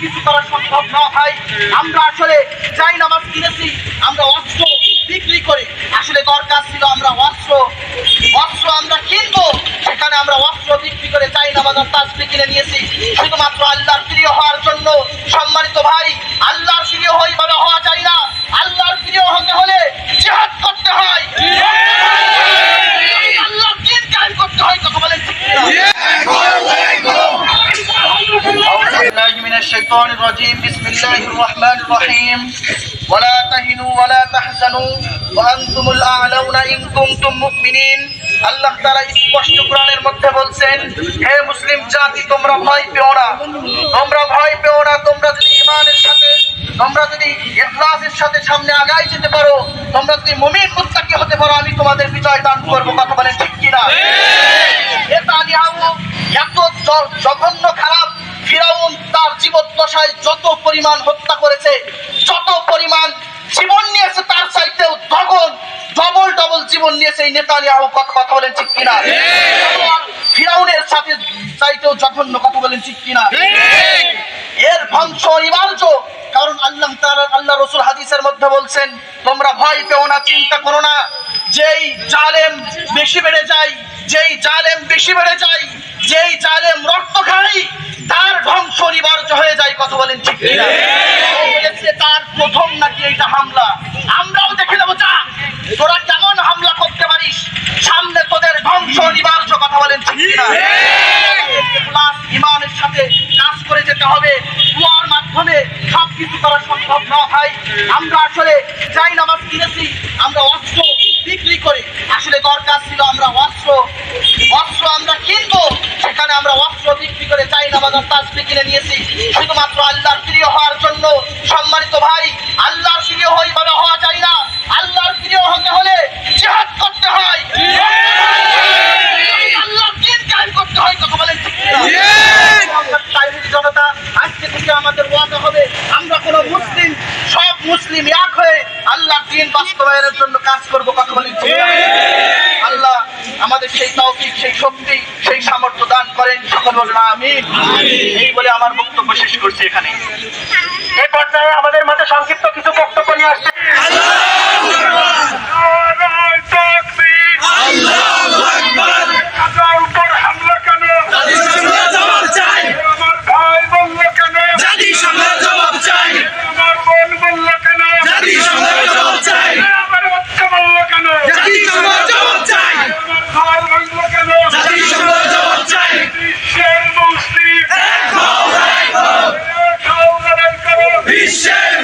কিছু করা সম্ভব না ভাই। আমরা আসলে যাই নামাজ কিনেছি, আমরা অস্ত্র বিক্রি করে। আসলে দরকার ছিল আমরা অস্ত্র। অস্ত্র আমরা কিনবো, সেখানে আমরা অস্ত্র বিক্রি করে যাই নামাজ আর তাজবি কিনে নিয়েছি। শুধুমাত্র আল্লাহর প্রিয় হওয়ার জন্য সম্মানিত ভাই, আল্লাহর প্রিয় হই الشيطان الرجيم بسم الله الرحمن الرحيم ولا تهنوا ولا تحزنوا وأنتم الأعلون إن كنتم مؤمنين আল্লাহ তারা স্পষ্ট কোরআনের মধ্যে বলছেন হে মুসলিম জাতি তোমরা ভয় পেও না তোমরা ভয় পেও না তোমরা যদি ইমানের সাথে তোমরা যদি ইখলাসের সাথে সামনে আগাই যেতে পারো তোমরা যদি মুমিন মুত্তাকি হতে পারো আমি তোমাদের বিজয় দান করবো কথা বলেন ঠিক কিনা নেতানিয়াহু এত জ- জঘন্য খারাপ ফিরাউন তার জীবদ্দশায় যত পরিমাণ হত্যা করেছে যত পরিমাণ জীবন নিয়েছে তার চাইতেও দ্বিগুণ ডবল ডবল জীবন নিয়েছে এই নেতানিয়াহু। কথা কথা বলেন ঠিক কিনা? ফিরাউনের সাথে চাইতেও জঘন্য কথা বলেন ঠিক কিনা? এর ধ্বংস অনিবার্য। কারণ আল্লাহ তাআলা আল্লাহ রসুল হাদিসের মধ্যে বলছেন তোমরা ভয় পেও না চিন্তা করো না। যেই জালেম বেশি বেড়ে যায় যেই জালেম বেশি বেড়ে যায় যেই জালেম রক্ত খাই তার ধ্বংস অনিবার্য হয়ে যায়, কথা বলেন ঠিক তার প্রথম নাকি এটা হামলা? আমরাও দেখে নেব, যা। তোরা কেমন হামলা করতে পারিস? সামনে তোদের ধ্বংস অনিবার্য, কথা বলেন ঠিক কিনা? ইমানের সাথে কাজ করে যেতে হবে। দুয়ার মাধ্যমে সব কিছু করা সম্ভব না, ভাই। আমরা আসলে যাই নামাজ কিনেছি আমরা কিনে নিয়েছি। শুধুমাত্র আল্লাহর প্রিয় হওয়ার জন্য সম্মানিত ভাই আল্লাহর প্রিয় হই ভাবে হওয়া চাই না। আল্লাহর প্রিয় হতে হলে জিহাদ করতে হয়। আল্লাহর দিন কায়েম করতে হয় কথা বলেন ঠিক কিনা? জনতা আজকে থেকে আমাদের ওয়াদা হবে আমরা কোন মুসলিম সব মুসলিম এক হয়ে আল্লাহর দিন বাস্তবায়নের জন্য কাজ করব কথা বলেন আল্লাহ আমাদের সেই তৌফিক সেই শক্তি সেই সামর্থ্য দান করেন সকল বলেন আমিন। এই বলে আমার বক্তব্য শেষ করছি এখানে। এই পর্যায়ে আমাদের মাঝে সংক্ষিপ্ত কিছু বক্তব্য নিয়ে আসছে। Michel